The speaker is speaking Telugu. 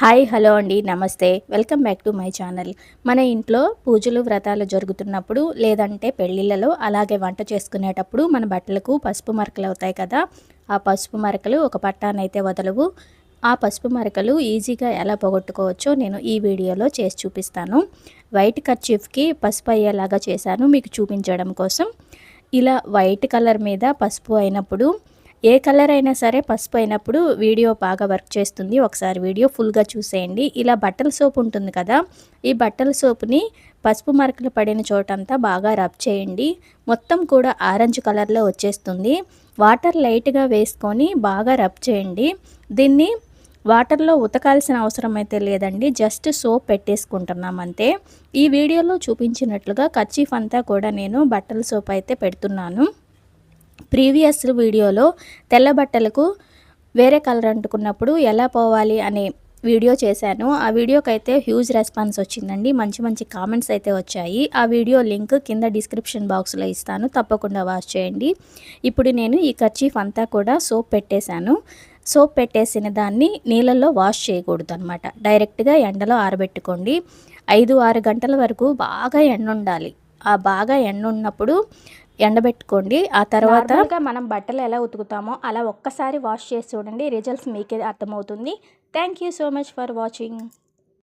హాయ్ హలో అండి నమస్తే. Welcome back to my channel. మన ఇంట్లో పూజలు వ్రతాలు జరుగుతున్నప్పుడు లేదంటే పెళ్ళిళ్ళలో అలాగే వంట చేసుకునేటప్పుడు మన బట్టలకు పసుపు మరకలు అవుతాయి కదా. ఆ పసుపు మరకలు ఒక పట్టానైతే వదలవు. ఆ పసుపు మరకలు ఈజీగా ఎలా పోగొట్టుకోవచ్చో నేను ఈ వీడియోలో చేసి చూపిస్తాను. వైట్ కర్చీఫ్కి పసుపు అయ్యేలాగా చేశాను మీకు చూపించడం కోసం. ఇలా వైట్ కలర్ మీద పసుపు అయినప్పుడు ఏ కలర్ అయినా సరే పసుపు అయినప్పుడు వీడియో బాగా వర్క్ చేస్తుంది. ఒకసారి వీడియో ఫుల్గా చూసేయండి. ఇలా బట్టల సోప్ ఉంటుంది కదా ఈ బట్టల సోపుని పసుపు మరకలు పడిన చోటంతా బాగా రబ్ చేయండి. మొత్తం కూడా ఆరెంజ్ కలర్లో వచ్చేస్తుంది. వాటర్ లైట్గా వేసుకొని బాగా రబ్ చేయండి. దీన్ని వాటర్లో ఉతకాల్సిన అవసరం అయితే లేదండి. జస్ట్ సోప్ పెట్టేసుకుంటున్నాం అంతే. ఈ వీడియోలో చూపించినట్లుగా కర్చీఫ్ అంతా కూడా నేను బట్టల సోప్ అయితే పెడుతున్నాను. ప్రీవియస్ వీడియోలో తెల్ల బట్టలకు వేరే కలర్ అంటుకున్నప్పుడు ఎలా పోవాలి అనే వీడియో చేశాను. ఆ వీడియోకి అయితే హ్యూజ్ రెస్పాన్స్ వచ్చిందండి. మంచి మంచి కామెంట్స్ అయితే వచ్చాయి. ఆ వీడియో లింక్ కింద డిస్క్రిప్షన్ బాక్స్లో ఇస్తాను. తప్పకుండా వాచ్ చేయండి. ఇప్పుడు నేను ఈ కర్చీఫ్ అంతా కూడా సోప్ పెట్టేశాను. సోప్ పెట్టేసిన దాన్ని నీళ్ళల్లో వాష్ చేయకూడదు అనమాట డైరెక్ట్గా ఎండలో ఆరబెట్టుకోండి. ఐదు ఆరు గంటల వరకు బాగా ఎండ ఉండాలి ఆ బాగా ఎండ ఉన్నప్పుడు ఎండబెట్టుకోండి. ఆ తర్వాత మనం బట్టలు ఎలా ఉతుకుతామో అలా ఒక్కసారి వాష్ చేసి చూడండి. రిజల్ట్స్ మీకే అర్థమవుతుంది. Thank you so much for watching.